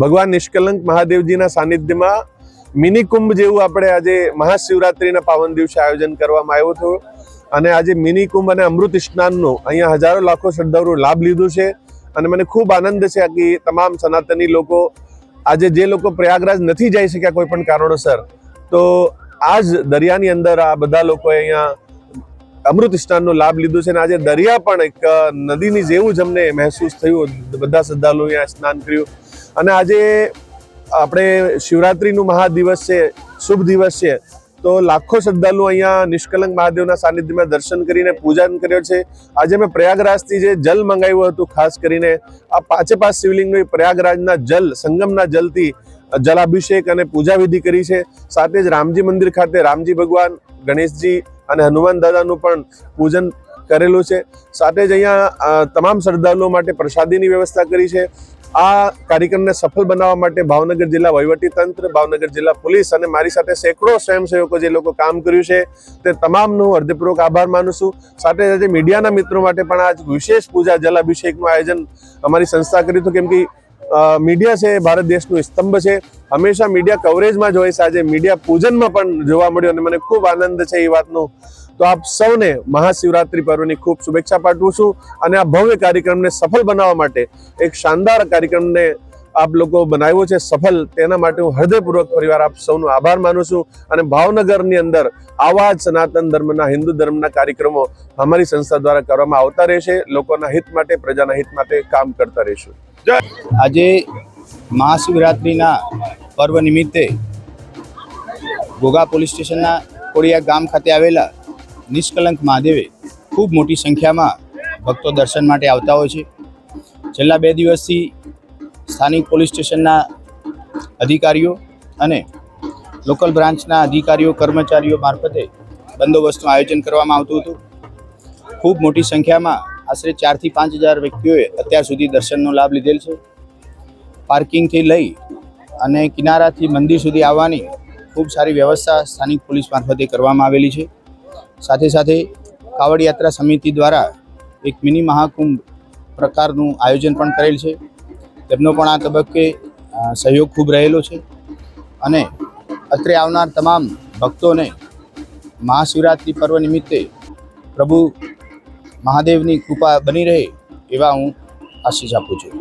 ભગવાન નિષ્કલંક મહાદેવજીના સાનિધ્યમાં મિની કુંભ જેવું આપણે આજે મહાશિવરાત્રિના પાવન દિવસે આયોજન કરવામાં આવ્યું હતું. અને આજે મિની કુંભ અને અમૃત સ્નાનનો અહીંયા હજારો લાખો શ્રદ્ધાળુઓ લાભ લીધું છે. અને મને ખૂબ આનંદ છે કે તમામ સનાતની લોકો આજે જે લોકો પ્રયાગરાજ નથી જઈ શક્યા કોઈ પણ કારણોસર, તો આજ દરિયાની અંદર આ બધા લોકોએ અહીંયા અમૃત સ્નાનનો લાભ લીધો છે. અને આજે દરિયા પણ એક નદીની જેવું જ અમને મહેસૂસ થયું. બધા શ્રદ્ધાળુઓ અહીંયા સ્નાન કર્યું. અને આજે આપણે શિવરાત્રીનું મહાદિવસ છે, શુભ દિવસ છે, તો લાખો શ્રદ્ધાલુ અહીંયા નિષ્કલંક મહાદેવના સાનિધ્યમાં દર્શન કરીને પૂજન કર્યો છે. આજે મેં પ્રયાગરાજથી જે જલ મંગાવ્યું હતું, ખાસ કરીને આ પાંચે પાંચ શિવલિંગનો પ્રયાગરાજના જલ, સંગમના જલથી જલાભિષેક અને પૂજા વિધિ કરી છે. સાથે જ રામજી મંદિર ખાતે રામજી ભગવાન, ગણેશજી અને હનુમાન દાદાનું પણ પૂજન કરેલું છે. સાથે જ અહીંયા તમામ શ્રદ્ધાળુઓ માટે પ્રસાદીની વ્યવસ્થા કરી છે. આ કાર્યક્રમને સફળ બનાવવા માટે ભાવનગર જિલ્લા તંત્ર, ભાવનગર જિલ્લા પોલીસ અને મારી સાથે સેંકડો સ્વયંસેવકો જે લોકો કામ કર્યું છે તે તમામનો હૃદયપૂર્વક આભાર માનું છું. સાથે સાથે મીડિયાના મિત્રો માટે પણ આજ વિશેષ પૂજા જલાભિષેકનું આયોજન અમારી સંસ્થા કર્યું હતું. કેમ કે મીડિયા છે, ભારત દેશનું સ્તંભ છે. હંમેશા મીડિયા કવરેજમાં જ હોય છે. આજે મીડિયા પૂજનમાં પણ જોવા મળ્યું અને મને ખૂબ આનંદ છે એ વાતનો તો આપ સૌને મહાશિવરાત્રિ પર્વની ખૂબ શુભેચ્છા પાઠવું છું અને આ ભવ્ય કાર્યક્રમને સફળ બનાવવા માટે એક શાનદાર કાર્યક્રમને આપ લોકો બનાવ્યો છે સફળ, તેના માટે હું હૃદયપૂર્વક પરિવાર આપ સૌનો આભાર માનું છું અને ભાવનગરની અંદર આવા જ સનાતન ધર્મના, હિન્દુ ધર્મના કાર્યક્રમો અમારી સંસ્થા દ્વારા કરવામાં આવતા રહેશે. લોકોના હિત માટે, પ્રજાના હિત માટે કામ કરતા રહીશું. આજે મહાશિવરાત્રિના પર્વ નિમિત્તે ઘોઘા પોલીસ સ્ટેશનના કોડિયા ગામ ખાતે આવેલા નિષ્કલંક મહાદેવે ખૂબ મોટી સંખ્યામાં ભક્તો દર્શન માટે આવતા હોય છે. છેલ્લા બે દિવસથી સ્થાનિક પોલીસ સ્ટેશનના અધિકારીઓ અને લોકલ બ્રાન્ચના અધિકારીઓ, કર્મચારીઓ મારફતે બંદોબસ્તનું આયોજન કરવામાં આવતું હતું. ખૂબ મોટી સંખ્યામાં આશરે ચારથી પાંચ હજાર વ્યક્તિઓએ અત્યાર સુધી દર્શનનો લાભ લીધેલ છે. પાર્કિંગથી લઈ અને કિનારાથી મંદિર સુધી આવવાની ખૂબ સારી વ્યવસ્થા સ્થાનિક પોલીસ મારફતે કરવામાં આવેલી છે. સાથે સાથે કાવડ યાત્રા સમિતિ દ્વારા એક મિની મહાકુંભ પ્રકારનું આયોજન પણ કરેલ છે. તેમનો પણ આ તબક્કે સહયોગ ખૂબ રહેલો છે અને અત્રે આવનાર તમામ ભક્તોને મહાશિવરાત્રિ પર્વ નિમિત્તે પ્રભુ મહાદેવની કૃપા બની રહે એવા હું આશીષ આપું છું.